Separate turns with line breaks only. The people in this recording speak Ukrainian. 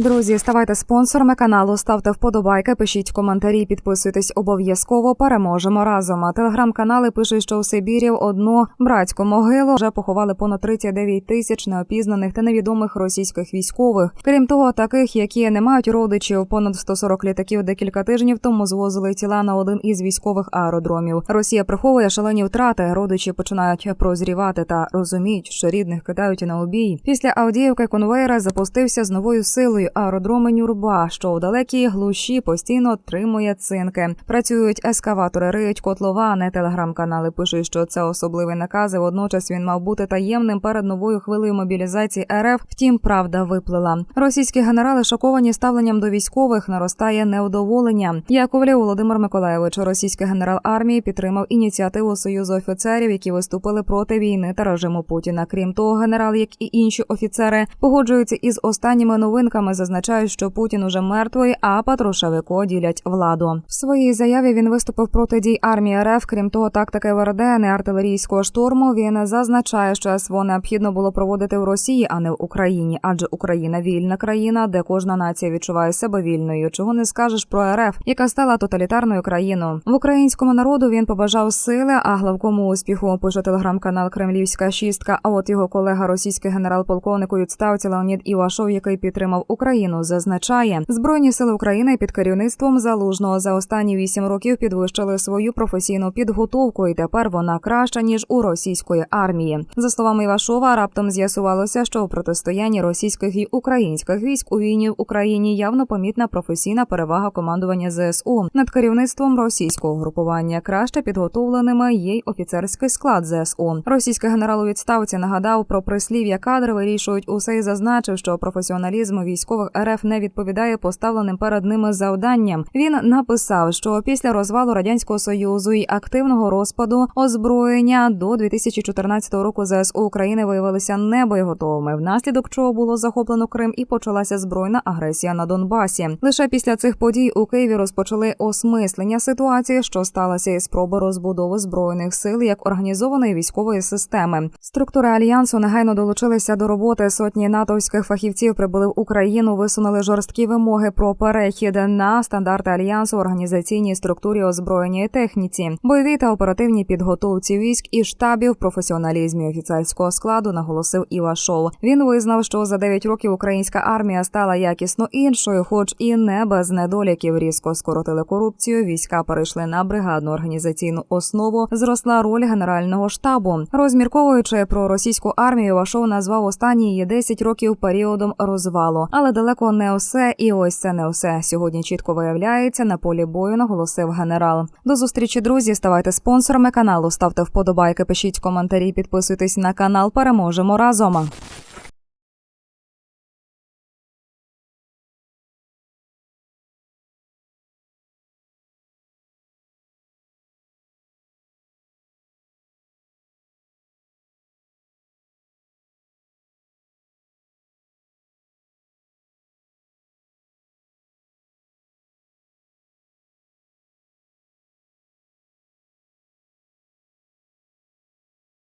Друзі, ставайте спонсорами каналу, ставте вподобайки, пишіть коментарі, підписуйтесь обов'язково. Переможемо разом. Телеграм-канали пишуть, що у Сибірі в одну братську могилу вже поховали понад 39 тисяч неопізнаних та невідомих російських військових. Крім того, таких, які не мають родичів, понад 140 літаків декілька тижнів тому звозили тіла на один із військових аеродромів. Росія приховує шалені втрати. Родичі починають прозрівати та розуміють, що рідних кидають на обій. Після Авдіївки конвейера запустився з новою силою аеродроми Нюрба, що у далекій глуші постійно отримує цинки. Працюють ескаватори, риють котловани. Телеграм-канали пишуть, що це особливий наказ. Водночас він мав бути таємним перед новою хвилею мобілізації РФ. Втім, правда виплила. Російські генерали шоковані ставленням до військових. Наростає неудоволення. Яковлів Володимир Миколаєвич, російський генерал армії, підтримав ініціативу союзу офіцерів, які виступили проти війни та режиму Путіна. Крім того, генерал, як і інші офіцери, погоджуються із останніми новинками. Зазначають, що Путін уже мертвий, а Патрушевико ділять владу. В своїй заяві він виступив проти дій армії РФ. Крім того, тактики ВРД, не артилерійського штурму. Він зазначає, що СВО необхідно було проводити в Росії, а не в Україні, адже Україна вільна країна, де кожна нація відчуває себе вільною. Чого не скажеш про РФ, яка стала тоталітарною країною. В українському народу він побажав сили, а главкому успіху пише телеграм-канал Кремлівська шістка. А от його колега, російський генерал-полковник у відставці Леонід Івашов, який підтримав Україну, зазначає, збройні сили України під керівництвом залужного за останні вісім років підвищили свою професійну підготовку, і тепер вона краща ніж у російської армії. За словами Івашова, раптом з'ясувалося, що у протистоянні російських і українських військ у війні в Україні явно помітна професійна перевага командування ЗСУ над керівництвом російського групування. Краще підготовленими є й офіцерський склад ЗСУ. Російський генерал у відставці нагадав про прислів'я кадри вирішують усе і зазначив, що професіоналізм військових РФ не відповідає поставленим перед ними завданням. Він написав, що після розвалу радянського союзу і активного розпаду озброєння до 2014 року ЗСУ України виявилися небоєготовими, внаслідок чого було захоплено Крим і почалася збройна агресія на Донбасі. Лише після цих подій у Києві розпочали осмислення ситуації, що сталося із спроби розбудови збройних сил як організованої військової системи. Структури альянсу негайно долучилися до роботи. Сотні натовських фахівців прибули в Україну, висунули жорсткі вимоги про перехід на стандарти альянсу, організаційній структурі озброєння і техніці, бойовій та оперативній підготовці військ і штабів, професіоналізмі офіцерського складу, наголосив Івашов. Він визнав, що за 9 років українська армія стала якісно іншою, хоч і не без недоліків. Різко скоротили корупцію. Війська перейшли на бригадну організаційну основу. Зросла роль генерального штабу. Розмірковуючи про російську армію, Вашов назвав останні її 10 років періодом розвалу, але далеко не усе, І ось це не все. Сьогодні чітко виявляється на полі бою. Наголосив генерал. До зустрічі, друзі. Ставайте спонсорами каналу, ставте вподобайки, пишіть коментарі, підписуйтесь на канал. Переможемо разом.